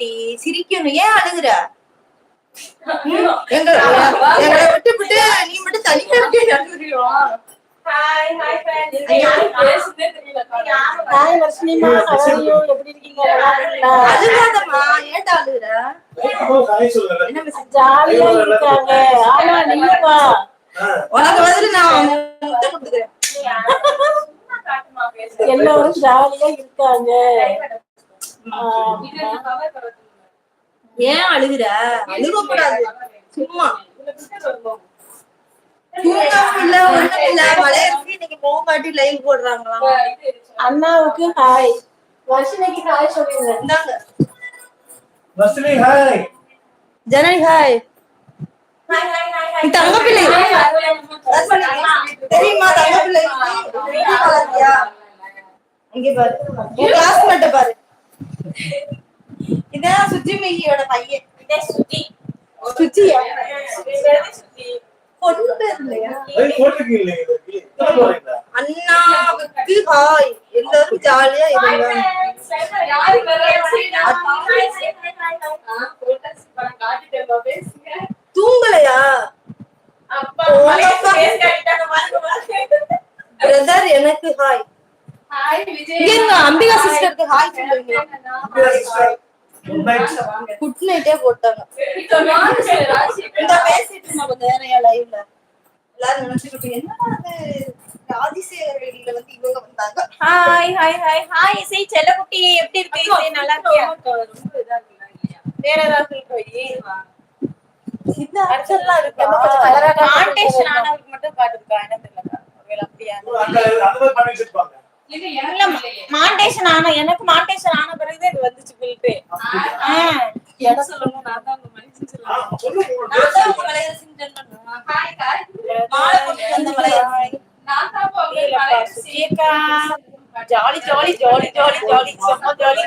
குட்டி சிரிக்கணும் ஏன் அழுகுற எங்க எங்களை விட்டு விட்டு நீ மட்டும் அழுகாதம்மா ஏன்டா அழுகுற ஜாலியா இருக்காங்க ஆமா வா உனக்கு பதில் நான் கொடுத்துக்கிறேன் எல்லாரும் ஜாலியா இருக்காங்க ஏன் அழுகுற? அழுக கூடாது சும்மா போகாட்டி லைவ் போடுறாங்களாம். அண்ணாவுக்கு ஹாய் வர்ஷினிக்கு ஹாய் சொல்லுங்க இந்தாங்க. வர்ஷினி ஹாய் ஜனனி ஹாய் தங்க பிள்ளை தெரியுமா தங்க பிள்ளை வீடியோ பாத்தியா இங்க பாரு. உன் கிளாஸ்மேட்ட பாரு. இதான் சுஜி மிகியோட பையன் பொண்ணு இல்லையா எத்தனை போறீங்க அண்ணாவுக்கு ஹாய் எல்லாரும் ஜாலியா இருங்க தூங்கலையா பிரதர் எனக்கு ஹாய் இங்க அம்பிகா சிஸ்டருக்கு ஹாய் குட் நைட் குட் நைட்டே போட்டாங்க. இந்த பேசிட்டு இருந்தா கொஞ்ச நேரம் லைவ்ல எல்லாரும் நினைச்சுக்கிட்டு என்னடா அது ராஜசேகர் வெளியில வந்து இவங்க வந்தாங்க. ஹாய் ஹாய் ஹாய் ஹாய் இசை செல்லக்குட்டி எப்படி இருக்கு? இசை நல்லா இருக்கியா? வேற ஏதாவது போய் இந்த அர்ச்சல்லாம் இருக்கா. மாண்டேஷன் ஆனவருக்கு மட்டும் பாத்துருக்கா என்ன தெரியல ஒருவேளை அப்படியா மாண்டேஷன் ஆன எனக்கு மாண்டேஷன் ஆன பிறகுதான் இது வந்துச்சு Malayarasi. Jolly jolly jolly jolly jolly செம்ம ஜாலி.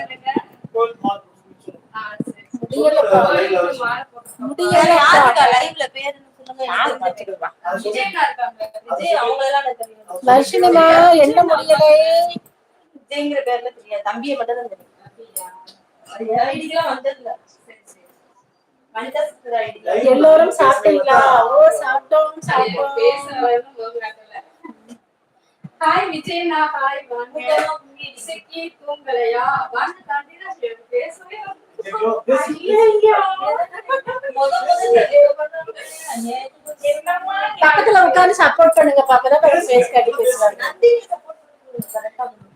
வேற யாருக்கா liveல பேரு வர்ஷினிமா என்ன முடியலை? விஜய்ங்கிற பேர்ல தெரியாது. தம்பியை மட்டும் தான் தெரியும் எல்லோரும் சாப்பிட்டீங்களா? ஓ சாப்பிட்டோம் சாப்பிட்டோம். ஹாய் விஜயனா ஹாய் வாங்க. இசைக்கு தூங்கலையா? வாங்க தாண்டி நான் பேசவே உட்கார்ந்து சப்போர்ட் பண்ணுங்க கொஞ்சம் பேஸ் காட்டி பேசுவாங்க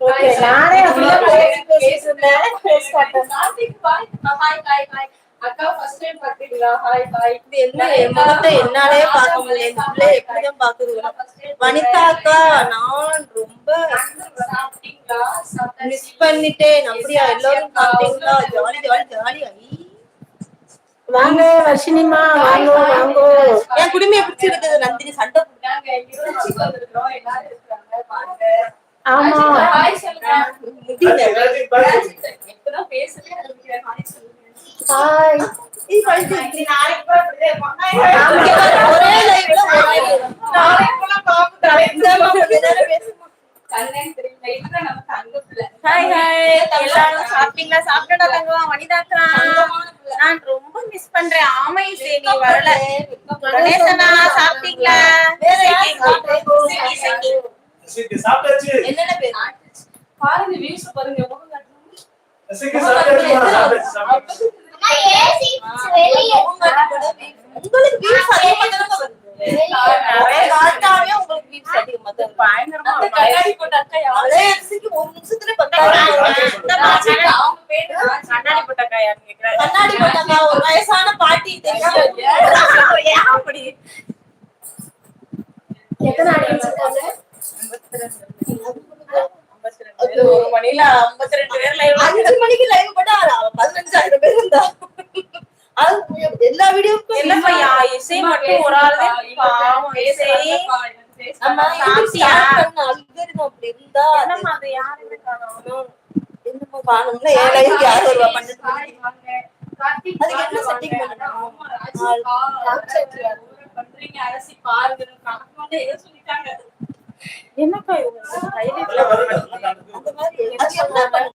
ஓகே நானே அப்படிதான் பேசி பேசிட்டு இருந்தேன் பேஸ் காட்டுறேன். கார்த்திக் பாய் ஹாய் ஹாய் ஹாய் அக்கா ஃபர்ஸ்ட் டைம் பாத்தீங்களா ஹாய் ஹாய் இது என்ன முகத்தை என்னாலே பார்க்க முடியல. இந்த பிள்ளை எப்படிதான் பாக்குது வனிதா அக்கா நான் ரொம்ப மிஸ் பண்ணிட்டேன். அப்படியா? எல்லாரும் சாப்பிட்டீங்களா? Jolly jolly jolly. வாங்க வர்ஷினிமா வாங்க வாங்க. என் குடுமையை பிடிச்சிருக்குது நந்தினி சண்டை ஆமா. ஹாய் ஹாய் எல்லாரும் சாப்பிட்டீங்களா? சாப்பிட்டா தங்கம். வனிதாக்கா நான் ரொம்ப மிஸ் பண்றேன். ஆமை நீ வரல. கணேசனா சாப்பிட்டீங்களா? என்னென்ன பேர்? பாருங்க வியூஸ் உங்களுக்கு views அதிகமா உங்களுக்கு. பயங்கரமா ஒரு நிமிஷத்துல பத்தாயிரம் வரும். இந்தம்மா, கண்ணாடி- அவங்க பேரு கண்ணாடி கண்ணாடி போட்டாங்க ஒரு வயசான பாட்டி தெரியும் அப்படி எத்தனை ஒரு மணில ஐம்பத்தி ரெண்டு பேர் லைவ் அஞ்சு மணிக்கு லைவ் போட்டா பதினஞ்சாயிரம் பேர் இருந்தா அது எல்லா வீடியோக்கும் இசை மட்டும் ஒரு ஆள் பாவம் இசை நம்ம ஸ்டார்ட் பண்ண அப்படி இருந்தா நம்ம அது யாருமே என்னமோ காணும்ல ஏன் லைவ் யார் வருவா பன்னெண்டு ஹாய் மணிக்கு வாங்க. கார்த்திக் அதுக்கு என்ன ராஜிக்கா, பண்றீங்க அரசி பாருங்க என்னப்பா வருது. அந்த மாதிரி